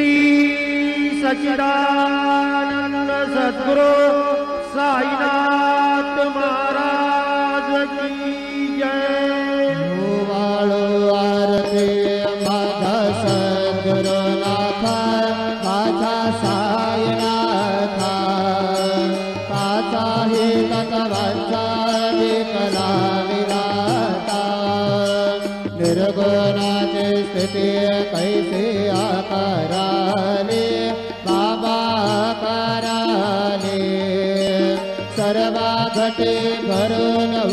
ी सचिरा सद्रो साय भटे भरो नभ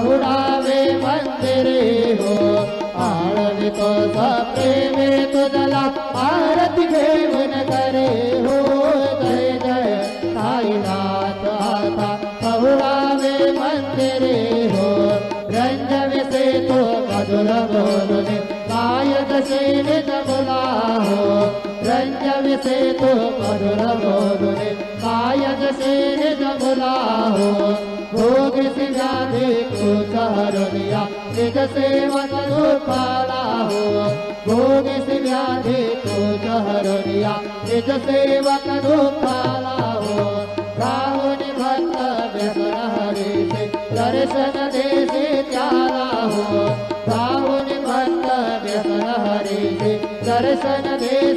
पहुडावे मंदिरे हो। आळवितो सप्रेमे तुझला आरती घेऊन करे हो। जय जय, साईनाथ आता पहुडावे मंदिरे हो। तो हो रंजविसे तो मधुर बोलुने गायक सेनित बोला हो। भोग सिंगारे को सहरुनिया निज सेवक पाला हो भोग सिंगारे को सहरुनिया निज सेवक पाला हो राहुल भक्त व्यसन हरे से दर्शन दे से त्याला हो राहुल भक्त व्यसन से दर्शन दे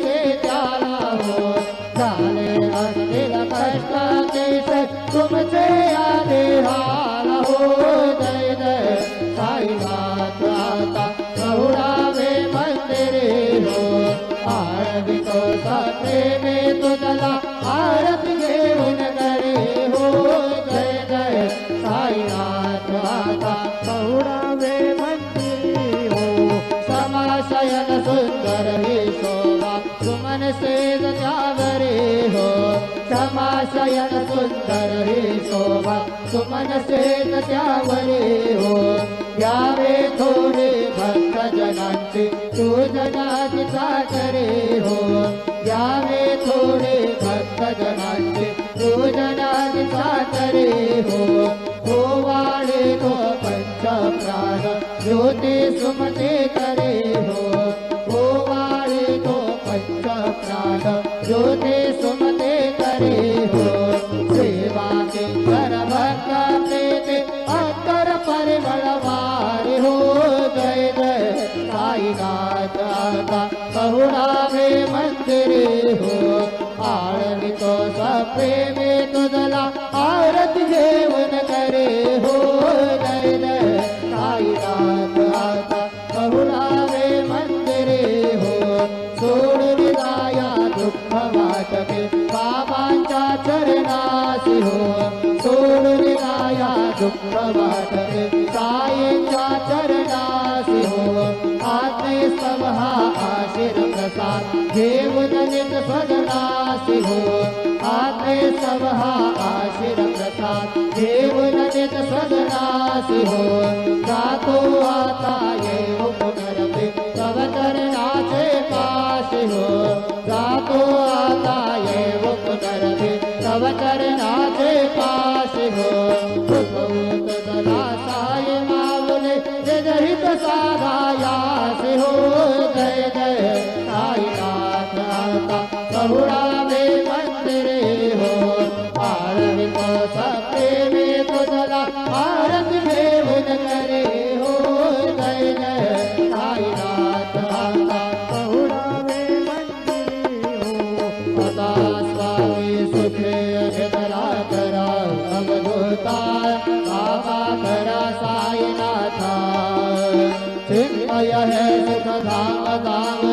जावरे हो। यावे थोडे भक्त जनांचे तू जनाची करे हो। यावे थोडे भक्त जनांचे तू जनाची करे हो बहुरावे मंदिरे हो। आळवितो सप्रेमे तुझला आरती घेऊन करे हो। जय साईनाथ आता बहुरावे मंदिरे हो। सोडून जाया दुःख वाटते बाबांच्या चरणासी हो। सोडून जाया दुःख वाटते साईंच्या आशीर प्रसाद घेऊन नित सदनासी हो आत्मे सभा आशीर प्रसाद घेऊन नित सदनासी हो जातो आता येऊ पुनरपे तव चरणाचे काशी हो जातो आता येऊ पुनरपे तव चरणाचे आता बहुरावे मंदिरे हो। आळवित सप्रेमे तुझला आरती घेऊन करे हो। जय हो। बाबा करा साईनाथा। चिन्मय है सुख धाम धामने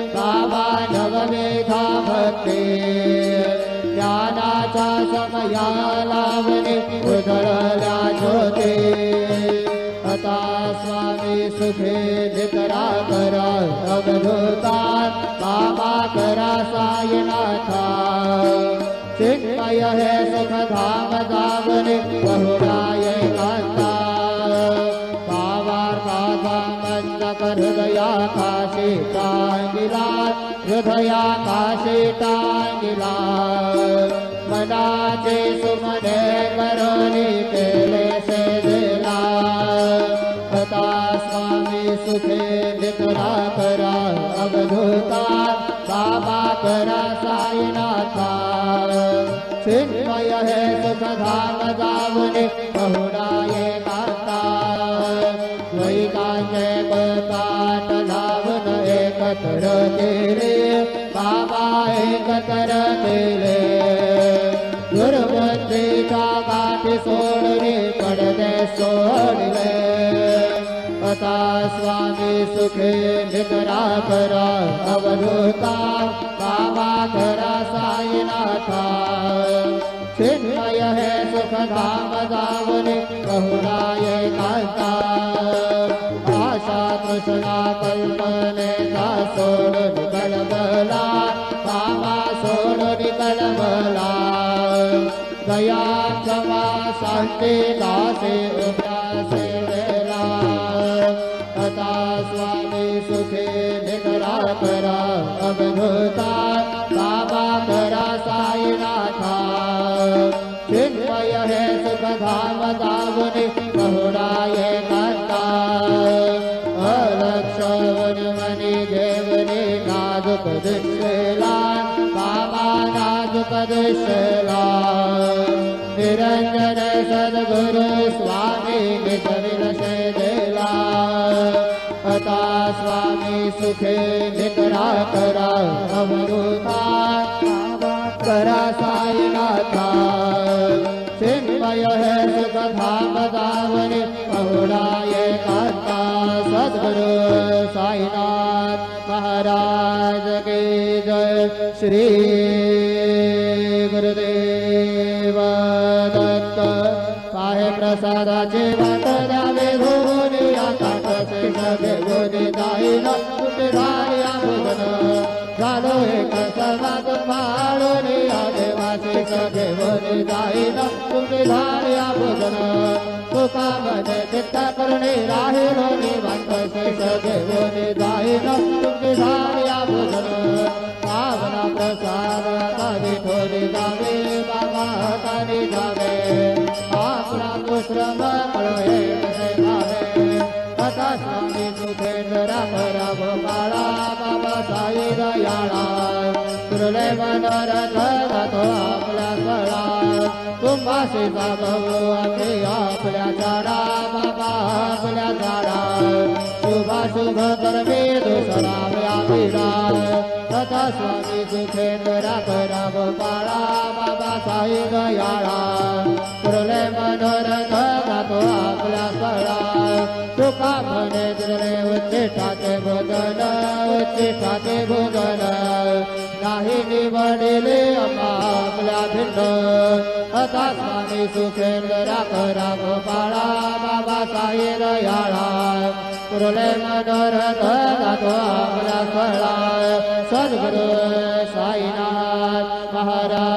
नववेधा भक्ती ज्ञानाचा समया लावणे उधळल्या ज्योती आता स्वामी सुखे नितरा करा अवधूता। बाबा करा साईनाथा। चिन्मय है सुख धाम धामने बहुराय हृदया काशी टांगिला मनाचे सुमने करोनी केले से दिला। आता स्वामी सुखे नितरा करा अवधूता। करा साईनाथा। चिन्मय है सुख धाम दावने स्वामी सुखे निरा अवरुयना सुखदा बहुराय भाषा आशा कृष्णा कल्पने का सोन बलबला पा सोन निगल भान्ति दा निकरा करा अवधूता बाबा करा साईनाथा। चिन्मय है सुख धाम दावने बहुराय करता। अलक्षवन मणि देवने नाजुक दुष्ला बाबा नाजुक दुष्ला निरंजन सद्गुरु स्वामी निज विलसे देला। अता स्वामी सुखे निकरा करा अमरुता करा साईनाथा। चिन्मय है सुख धाम दावने बहुराय कांता सद्गुरु साईनाथ महाराज की जय। श्री धार्या भोजन झालो एक समाज माळून या देवाचे सगळे गोदी जाईल कुठे भोजन तुका मन चित्ता करणे राहील निवांत से सगळे गोदी जाईल कुठे धार्या भोजन पावना प्रसाद तारी थोडी जावे बाबा तारी जावे. आपला दुसरा साई दयाळा तुरले मनोरथ जातो स्वळा स्वामी सुखेंद्र राम बाबा साई दयाळा पुरले मनोरथ गातो आपल्या स्थळा तुका म्हणे दिले उच्चिष्टाचे उच्चिष्टाचे भोजन नाही निवडिले आपल्या भिंड. अथा स्वामी सुखेंद्र राम बाळा बाबा साई दयाळा. पुरले मनोरथ गातो आपल्या स्थळा सद्गुरु साईनाथ महाराज.